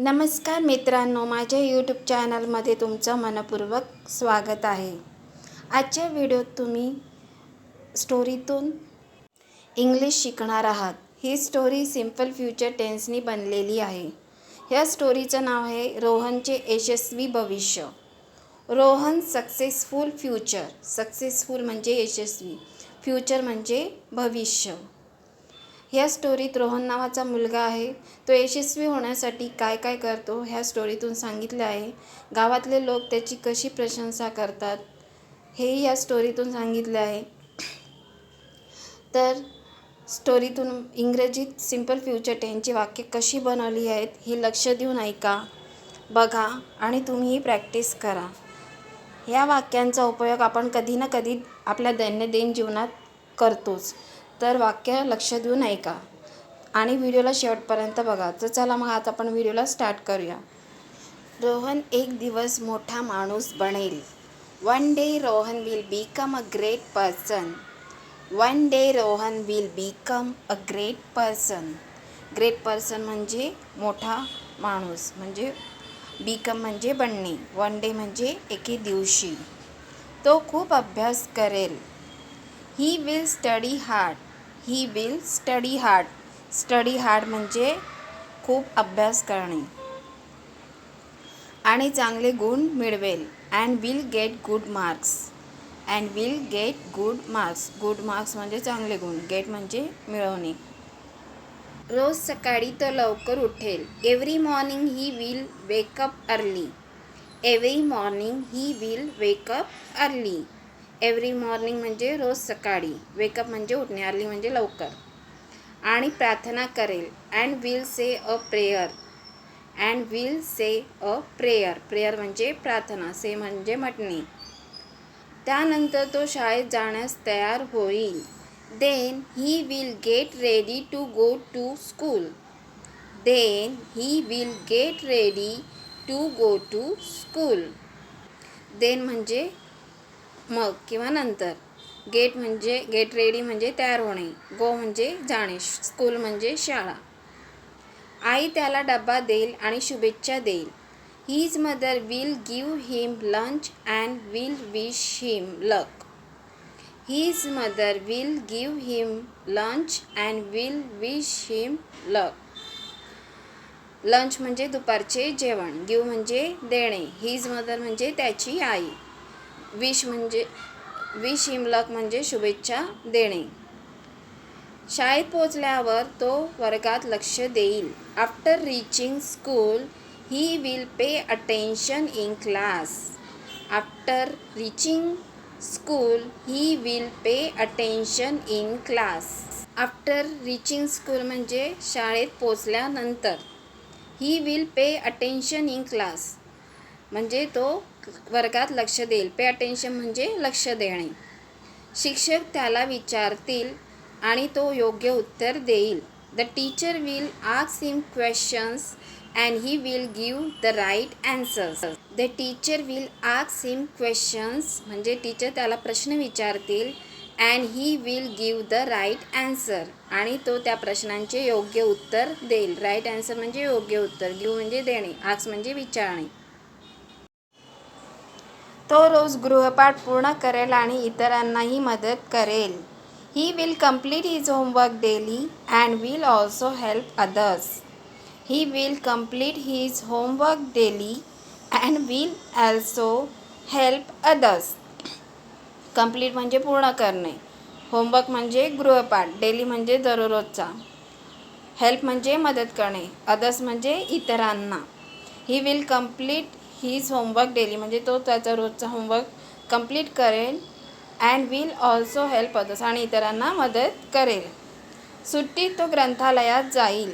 नमस्कार मित्रांनो माझ्या यूट्यूब चॅनलमध्ये तुमचं मनपूर्वक स्वागत आहे. आजच्या व्हिडिओत तुम्ही स्टोरीतून इंग्लिश शिकणार आहात. ही स्टोरी सिंपल फ्युचर टेन्सनी बनलेली आहे. ह्या स्टोरीचं नाव आहे रोहनचे यशस्वी भविष्य. रोहन सक्सेसफुल फ्युचर सक्सेसफुल म्हणजे यशस्वी. फ्युचर म्हणजे भविष्य. ह्या स्टोरीत रोहन नावाचा मुलगा आहे. तो यशस्वी होण्यासाठी काय काय करतो ह्या स्टोरीतून सांगितले आहे. गावातले लोक त्याची कशी प्रशंसा करतात हेही या स्टोरीतून सांगितले आहे. तर स्टोरीतून इंग्रजीत सिंपल फ्युचर टेनची वाक्य कशी बनवली आहेत ही लक्ष देऊन ऐका बघा आणि तुम्हीही प्रॅक्टिस करा. या वाक्यांचा उपयोग आपण कधी ना कधी आपल्या दैनंदिन जीवनात करतोच. तर वाक्य लक्ष देऊन ऐका. आणि व्हिडिओला शेवटपर्यंत बघा. तर चला मग आता आपण व्हिडिओला स्टार्ट करूया. रोहन एक दिवस मोठा माणूस बनेल. One day Rohan will become a great person one day Rohan will become a great person great person म्हणजे मोठा माणूस म्हणजे बिकम म्हणजे बनणे. वन डे म्हणजे एके दिवशी. तो खूप अभ्यास करेल. He will study hard he will study hard study hard म्हणजे खूप अभ्यास करणे. आणि चांगले गुण मिळवेल. And will get good marks and will get good marks good marks म्हणजे चांगले गुण. गेट म्हणजे मिळवणे. रोज सकाळी तो लवकर उठेल. Every morning he will wake up early every morning he will wake up early every morning म्हणजे रोज सकाळी. वेकअप म्हणजे उठणे अर्ली म्हणजे लवकर. आणि प्रार्थना करेल. And will say a prayer and will say a prayer prayer म्हणजे प्रार्थना. से म्हणजे म्हटणे. त्यानंतर तो शाळेत जाण्यास तयार होईल. Then he will get ready to go to school then he will get ready to go to school then म्हणजे मग किंवा नंतर. गेट म्हणजे गेट रेडी म्हणजे तयार होणे. गो म्हणजे जाणे. स्कूल म्हणजे शाळा. आई त्याला डबा देईल आणि शुभेच्छा देईल. His mother will give him lunch and will wish him luck his mother will give him lunch and will wish him luck lunch म्हणजे दुपारचे जेवण. गिव म्हणजे देणे. हीज मदर म्हणजे त्याची आई. विश म्हणजे विश हिमलक म्हणजे शुभेच्छा देणे. शाळेत पोचल्यावर तो वर्गात लक्ष देईल. After reaching school he will pay attention in class after reaching school he will pay attention in class after reaching school म्हणजे शाळेत पोचल्यानंतर he will pay attention in class म्हणजे तो वर्गात लक्ष देईल. पे अटेन्शन म्हणजे लक्ष देणे. शिक्षक त्याला विचारतील आणि तो योग्य उत्तर देईल. The teacher will आक्स him questions and he will give the right answers the teacher will आक्स him questions म्हणजे टीचर त्याला प्रश्न विचारतील and he will give the right answer आणि तो त्या प्रश्नांचे योग्य उत्तर देईल. राईट अँसर म्हणजे योग्य उत्तर. गिव म्हणजे देणे. आक्स म्हणजे विचारणे. तो रोज गृहपाठ पूर्ण करेल आणि इतरांनाही मदत करेल. He will complete his homework daily and will also help others he will complete his homework daily and will also help others complete म्हणजे पूर्ण करणे. होमवर्क म्हणजे गृहपाठ डेली म्हणजे दररोजचा. हेल्प म्हणजे मदत करणे. अदर्स म्हणजे इतरांना. He will complete his homework daily म्हणजे तो त्याचा रोजचा होमवर्क कंप्लीट करेल and will also help others आणि इतरांना मदत करेल. सुट्टीत तो ग्रंथालयात जाईल.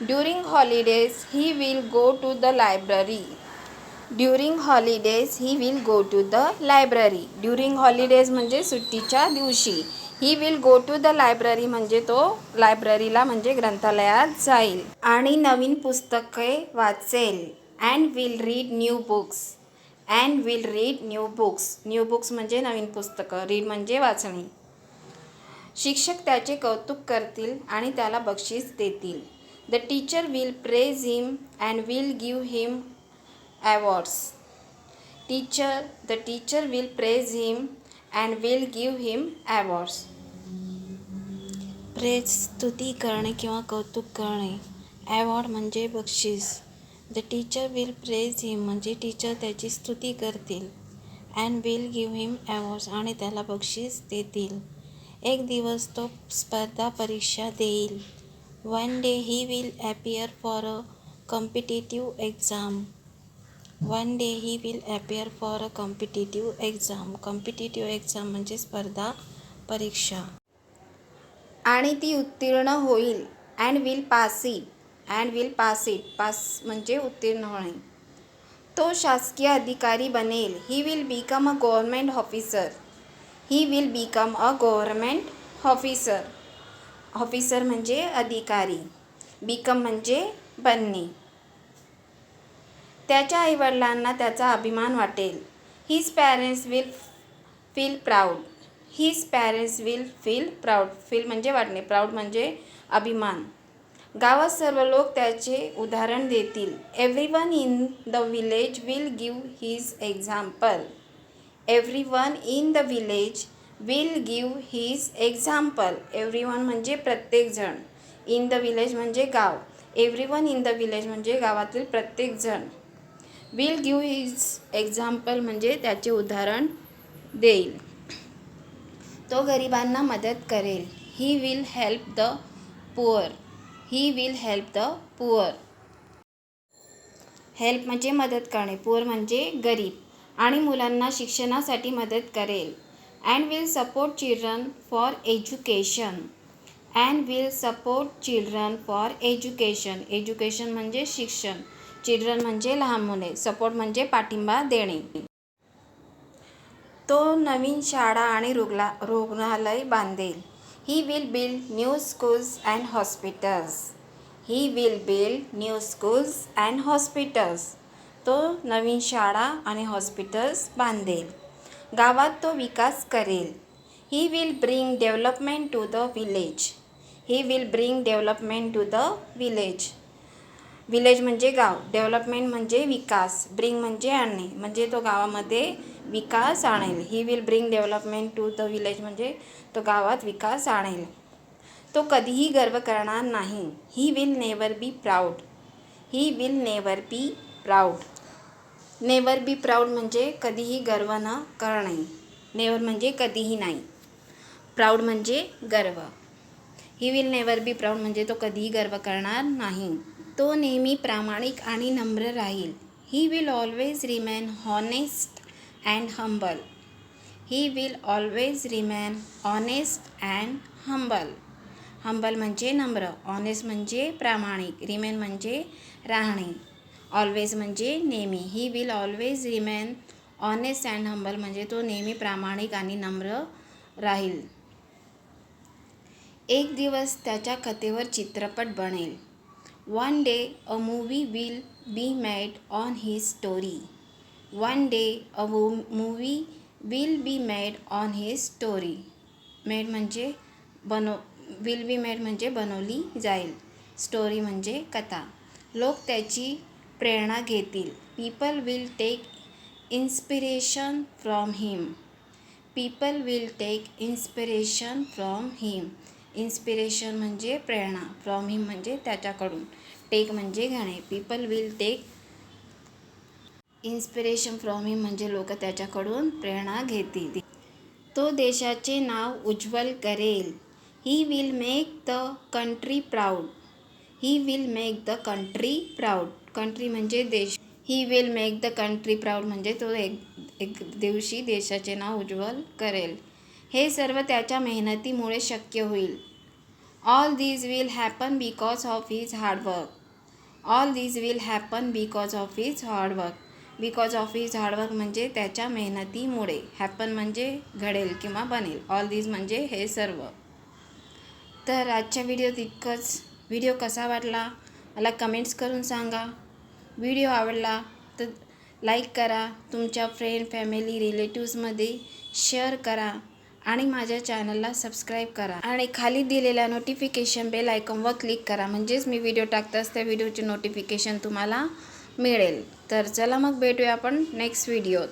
During holidays he will go to the library during holidays he will go to the library during holidays म्हणजे सुट्टीच्या दिवशी. He will go to the library म्हणजे तो लायब्ररीला म्हणजे ग्रंथालयात जाईल. आणि नवीन पुस्तके वाचेल. And will read new books and will read new books new books म्हणजे नवीन पुस्तकं. रीड म्हणजे वाचणे. शिक्षक त्याचे कौतुक करतील आणि त्याला बक्षीस देतील. The teacher will praise him and will give him awards teacher the teacher will praise him and will give him awards praise स्तुती करणे किंवा कौतुक करणे. ॲवॉर्ड म्हणजे बक्षीस. The teacher will praise him म्हणजे टीचर त्याची स्तुती करतील. And will give him awards आणि त्याला बक्षीस देतील. एक दिवस तो स्पर्धा परीक्षा देईल. One day he will appear for a competitive exam one day he will appear for a competitive exam competitive exam म्हणजे स्पर्धा परीक्षा. आणि ती उत्तीर्ण होईल and will pass it and will pass it pass म्हणजे उत्तीर्ण होणे. तो शासकीय अधिकारी बनेल. He will become a government officer he will become a government officer officer म्हणजे अधिकारी. बिकम म्हणजे बनणे. त्याच्या आईवडिलांना त्याचा अभिमान वाटेल. His parents will feel proud his parents will feel proud feel म्हणजे वाटणे. प्राऊड म्हणजे अभिमान. गावात सर्व लोक त्याचे उदाहरण देतील. Everyone in the village will give his example everyone in the village will give his example everyone म्हणजे प्रत्येकजण इन द विलेज म्हणजे गाव. Everyone in the village म्हणजे गावातील प्रत्येकजण विल गिव हिज एक्झाम्पल म्हणजे त्याचे उदाहरण देईल. तो गरिबांना मदत करेल. He will help the poor he will help the poor help म्हणजे मदत करणे. पुअर म्हणजे गरीब. आणि मुलांना शिक्षणासाठी मदत करेल. And will support children for education and will support children for education education म्हणजे शिक्षण. चिल्ड्रन म्हणजे लहान मुले. सपोर्ट म्हणजे पाठिंबा देणे. तो नवीन शाळा आणि रुग्ला रुग्णालय बांधेल. He will build new schools and hospitals he will build new schools and hospitals तो नवीन शाळा आणि हॉस्पिटल्स बांधेल. गावात तो विकास करेल. He will bring development to the village he will bring development to the village village म्हणजे गाव. डेव्हलपमेंट म्हणजे विकास. ब्रिंग म्हणजे आणणे. म्हणजे तो गावामध्ये विकास आणेल. He will bring development to the village म्हणजे तो गावात विकास आणेल. तो कधीही गर्व करणार नाही. He will never be proud he will never be proud never be proud म्हणजे कधीही गर्व न करणे. नेवर म्हणजे कधीही नाही. प्राऊड म्हणजे गर्व. He will never be proud म्हणजे तो कधीही गर्व करणार नाही. तो नेहमी प्रामाणिक आणि नम्र राहील. He will always remain honest and humble he will always remain honest and humble humble म्हणजे नम्र ऑनेस्ट म्हणजे प्रामाणिक रिमेन म्हणजे राहणे. ऑलवेज म्हणजे नेहमी. He will always remain honest and humble म्हणजे तो नेहमी प्रामाणिक आणि नम्र राहील. एक दिवस त्याच्या कथेवर चित्रपट बनेल. One day a movie will be made on he story one day a movie will be made on he story made म्हणजे बनव विल बी मेड म्हणजे बनवली जाईल. स्टोरी म्हणजे कथा. लोक त्याची प्रेरणा घेतील. People will take inspiration from him people will take inspiration from him inspiration म्हणजे प्रेरणा. फ्रॉम हिम म्हणजे त्याच्याकडून. टेक म्हणजे घेणे. People will take inspiration from him म्हणजे लोक त्याच्याकडून प्रेरणा घेतील. तो देशाचे नाव उज्ज्वल करेल. He will make the country proud he will make the country proud country म्हणजे देश. He will make the country proud म्हणजे तो एक एक दिवशी देशाचे नाव उज्ज्वल करेल. हे सर्व त्याच्या मेहनतीमुळे शक्य होईल. All these will happen because of his hard work all these will happen because of his hard work because of his hard work म्हणजे त्याच्या मेहनतीमुळे. हॅपन म्हणजे घडेल किंवा बनेल. ऑल दीज म्हणजे हे सर्व. तर आजच्या व्हिडिओत इतकंच. व्हिडिओ कसा वाटला? मला कमेंट्स करून सांगा. व्हिडिओ आवडला तर लाईक करा. तुमच्या फ्रेंड फॅमिली रिलेटिव्समध्ये शेअर करा. आणि माझ्या चॅनलला सबस्क्राईब करा. आणि खाली दिलेल्या नोटिफिकेशन बेल आयकॉनवर क्लिक करा. म्हणजेच मी व्हिडिओ टाकताच त्या व्हिडिओचे नोटिफिकेशन तुम्हाला मिळेल. तर चला मग भेटूया आपण नेक्स्ट व्हिडिओत